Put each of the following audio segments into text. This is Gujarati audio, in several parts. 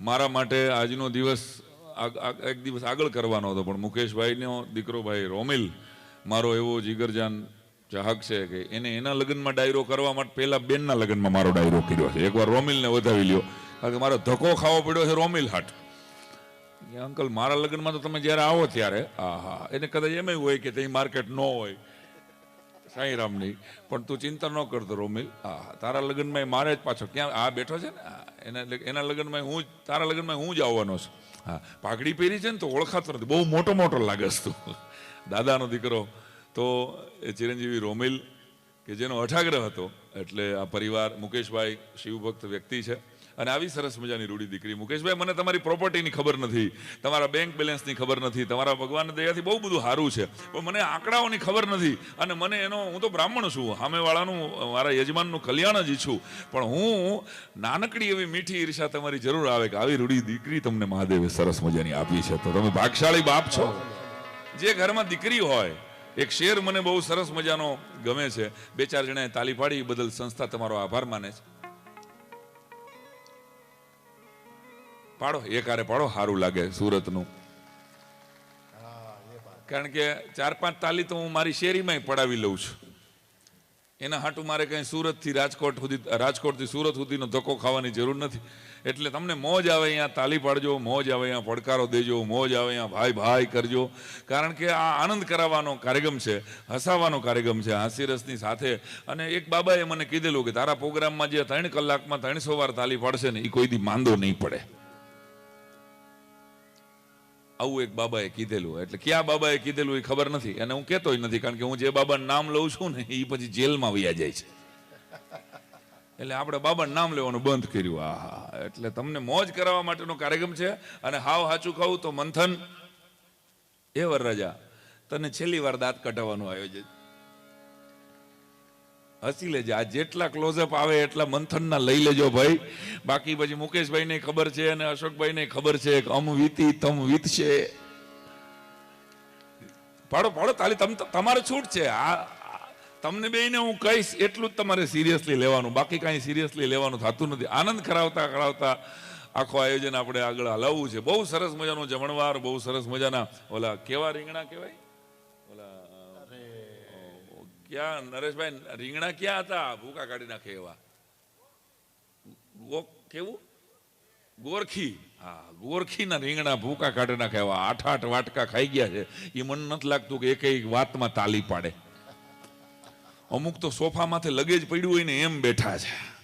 મારા માટે આજનો દિવસ એક દિવસ આગળ કરવાનો હતો, પણ મુકેશભાઈનો દીકરો ભાઈ રોમિલ, મારો એવો જીગરજાન ચાહક છે કે એને એના લગ્નમાં ડાયરો કરવા માટે પહેલા બેનના લગ્નમાં મારો ડાયરો કર્યો છે. એકવાર રોમિલને વધાવી લ્યો. કારણ કે મારો ધક્કો ખાવો પડ્યો છે રોમિલ હાટ. અંકલ, મારા લગ્નમાં તો તમે જ્યારે આવો ત્યારે હા હા એને કદાચ એમ હોય કે ત્યાં માર્કેટ ન હોય. સાંઈરામની. પણ તું ચિંતા ન કરતો રોમિલ. હા તારા લગ્નમાં મારે જ પાછો ક્યાં, આ બેઠો છે ને? એના એના લગ્નમાં હું તારા લગ્નમાં હું જ આવવાનો છું. હા, પાઘડી પહેરી છે ને તો ઓળખાતો નથી. બહુ મોટો મોટો લાગે તું. દાદાનો દીકરો. તો એ ચિરંજીવી રોમિલ, કે જેનો અઠાગ્રહ હતો, એટલે આ પરિવાર મુકેશભાઈ શિવભક્ત વ્યક્તિ છે. અને આવી સરસ મજાની રૂડી દીકરી મુકેશભાઈ મને તમારી પ્રોપર્ટીની ખબર નથી, તમારા બેંક બેલેન્સની ખબર નથી, તમારા ભગવાન દયાથી બહુ બધું સારું છે, પણ મને આંકડાઓની ખબર નથી અને મને એનો, હું તો બ્રાહ્મણ છું, સામેવાળાનું, મારા યજમાનનું કલ્યાણ જ ઈચ્છું, પણ હું નાનકડી એવી મીઠી ઈર્ષા તમારી જરૂર આવે કે આવી રૂડી દીકરી તમને મહાદેવે સરસ મજાની આપી છે. તો તમે ભાગશાળી બાપ છો. જે ઘરમાં દીકરી હોય, એક શેર મને બહુ સરસ મજાનો ગમે છે. બે ચાર જણાએ તાલી પાડી બદલ સંસ્થા તમારો આભાર માને છે. પાડો એકારે પાડો સારું લાગે સુરતનું. કારણ કે ચાર પાંચ તાલી તો હું મારી શેરીમાં પડાવી લઉં છું. એના હાટું મારે કંઈ સુરતથી રાજકોટ સુધી, રાજકોટથી સુરત સુધીનો ધક્કો ખાવાની જરૂર નથી. એટલે તમને મોજ આવે અહીંયા તાલી પાડજો, મોજ આવે અહીંયા પડકારો દેજો, મોજ આવે અહીંયા ભાઈ ભાઈ કરજો. કારણ કે આ આનંદ કરાવવાનો કાર્યક્રમ છે, હસાવવાનો કાર્યક્રમ છે હાસ્યરસની સાથે. અને એક બાબાએ મને કીધેલું કે તારા પ્રોગ્રામમાં જે ત્રણ કલાકમાં ત્રણસો વાર તાલી પાડશે ને એ કોઈ દી માંદો નહીં પડે. આવું એક બાબાએ કીધેલું એટલે ક્યાં બાબાએ કીધેલું એ ખબર નથી. અને હું કહેતોય નથી, કારણ કે હું જે બાબાનું નામ લઉં છું ને એ પછી જેલમાં વયા જાય છે. એટલે આપણે બાબાનું નામ લેવાનું બંધ કર્યું. આ એટલે તમને મોજ કરાવવા માટેનો કાર્યક્રમ છે. અને હાવ સાચું કહું તો મંથન, એ વરરાજા તને છેલ્લી વાર દાંત કઢાવવાનું આયોજન. હસી લેજે. આ જેટલા ક્લોઝઅપ આવે એટલા મંથનના લઈ લેજો ભાઈ. બાકી પછી મુકેશભાઈને ખબર છે અને અશોકભાઈને ખબર છે કે અમ વીતી, તમ વીતશે. પાડો પાડો, તાલી, તમ તમારે છૂટ છે. આ તમને બેયને હું કહીશ, એટલું જ તમારે સિરિયસલી લેવાનું. બાકી કાંઈ સિરિયસલી લેવાનું થતું નથી. આનંદ કરાવતા કરાવતા આખું આયોજન આપણે આગળ હલાવવું છે. બહુ સરસ મજાનો જમણવાર, બહુ સરસ મજાના, ઓલા કેવા રીંગણા કહેવાય? ઓલા ક્યાં? નરેશભાઈ, રીંગણા ક્યાં હતા? ભૂકા કાઢી નાખે એવા. કેવું? ગોરખી. હા, ગોરખીના રીંગણા ભૂકા કાઢી નાખે એવા. આઠ આઠ વાટકા ખાઈ ગયા છે. એ મને નથી લાગતું કે એક એક વાતમાં તાલી પાડે. અમુક તો સોફામાંથી લગેજ પડ્યું હોય ને એમ બેઠા છે.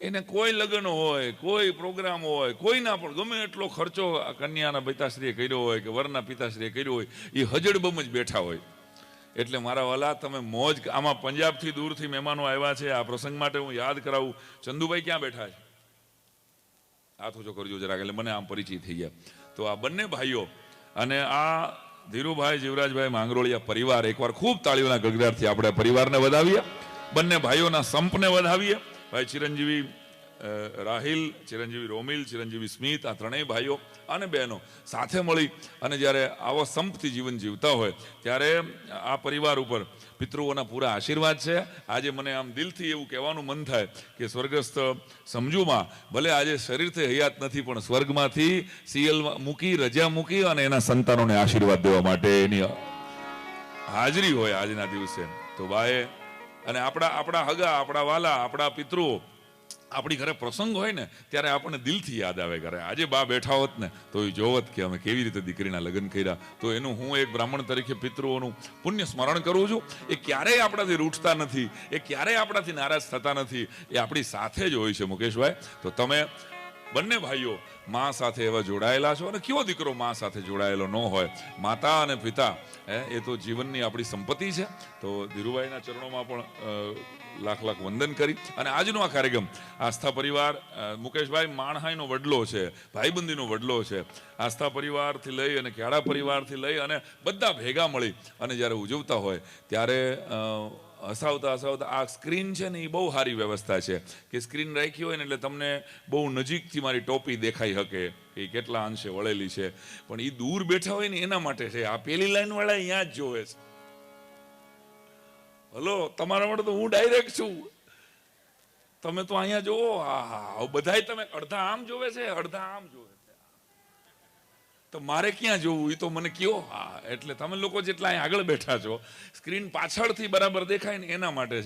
એને કોઈ લગ્ન હોય, કોઈ પ્રોગ્રામ હોય, કોઈના પણ. ગમે એટલો ખર્ચો કન્યાના પિતાશ્રીએ કર્યો હોય કે વરના પિતાશ્રીએ કર્યો હોય એ હજડબમ જ બેઠા હોય. એટલે મારા વાલા, તમે મોજ આમાં પંજાબથી દૂરથી મહેમાનો આવ્યા છે. આ પ્રસંગ માટે હું યાદ કરાવું. ચંદુભાઈ ક્યાં બેઠા છે? હાથ ઊંચો કરજો જરાક, એટલે મને આમ પરિચય થઈ ગયા. તો આ બંને ભાઈઓ અને આ ધીરુભાઈ જીવરાજભાઈ માંગરોળિયા પરિવાર, એકવાર ખૂબ તાળીઓના ગગડાટથી આપણે પરિવારને વધાવીએ, બંને ભાઈઓના સંપને વધાવીએ. ભાઈ ચિરંજીવી રાહિલ, ચિરંજીવી રોમિલ, ચિરંજીવી સ્મિત, આ ત્રણેય ભાઈઓ અને બહેનો સાથે મળી અને જ્યારે આવો સંપથી જીવન જીવતા હોય, ત્યારે આ પરિવાર ઉપર પિતૃઓના પૂરા આશીર્વાદ છે. આજે મને આમ દિલથી એવું કહેવાનું મન થાય કે સ્વર્ગસ્થ સમજુમાં, ભલે આજે શરીરથી હયાત નથી, પણ સ્વર્ગમાંથી સિયલ મૂકી, રજા મૂકી અને એના સંતાનોને આશીર્વાદ દેવા માટે એની હાજરી હોય આજના દિવસે. તો બાએ અને આપણા આપણા હગા, આપણા વાલા, આપણા પિતૃઓ આપણી ઘરે પ્રસંગ હોય ને, ત્યારે આપણને દિલથી યાદ આવે ઘરે. આજે બા બેઠા હોત ને, તો એ જોવત કે અમે કેવી રીતે દીકરીના લગ્ન કર્યા. તો એનું હું એક બ્રાહ્મણ તરીકે પિતૃઓનું પુણ્ય સ્મરણ કરું છું. એ ક્યારેય આપણાથી રૂઠતા નથી, એ ક્યારેય આપણાથી નારાજ થતા નથી. એ આપણી સાથે જ હોય છે, મુકેશભાઈ. તો તમે બંને ભાઈઓ મા સાથે એવા જોડાયેલા છો અને કયો દીકરો મા સાથે જોડાયેલો ન હોય? માતા અને પિતા એ તો જીવનની આપણી સંપત્તિ છે. તો ધીરુભાઈના ચરણોમાં પણ લાખ લાખ વંદન કરી. અને આજનો આ કાર્યક્રમ, આસ્થા પરિવાર મુકેશભાઈ માણહાઈનો વડલો છે, ભાઈબંધીનો વડલો છે. આસ્થા પરિવારથી લઈ અને કેળા પરિવારથી લઈ અને બધા ભેગા મળી અને જ્યારે ઉજવતા હોય, ત્યારે હસાવતા હસાવતા આ સ્ક્રીન છે ને એ બહુ સારી વ્યવસ્થા છે કે સ્ક્રીન રાખી હોય ને એટલે તમને બહુ નજીકથી મારી ટોપી દેખાઈ શકે એ કેટલા અંશે વળેલી છે. પણ એ દૂર બેઠા હોય ને એના માટે છે. આ પેલી લાઈન વાળા અહીંયા જ જોવે છે. હલો, તમારા માટે તો હું ડાયરેક્ટ છું. તમે તો અહીંયા જોવો હા હા બધાય તમે અડધા આમ જોવે છે, અડધા આમ જોવે છે. તો મારે ક્યાં જોવું? એ તો મને કયો, હા, એટલે તમે લોકો જેટલા અહીં આગળ બેઠા છો, સ્ક્રીન પાછળથી બરાબર દેખાય ને એના માટે છે.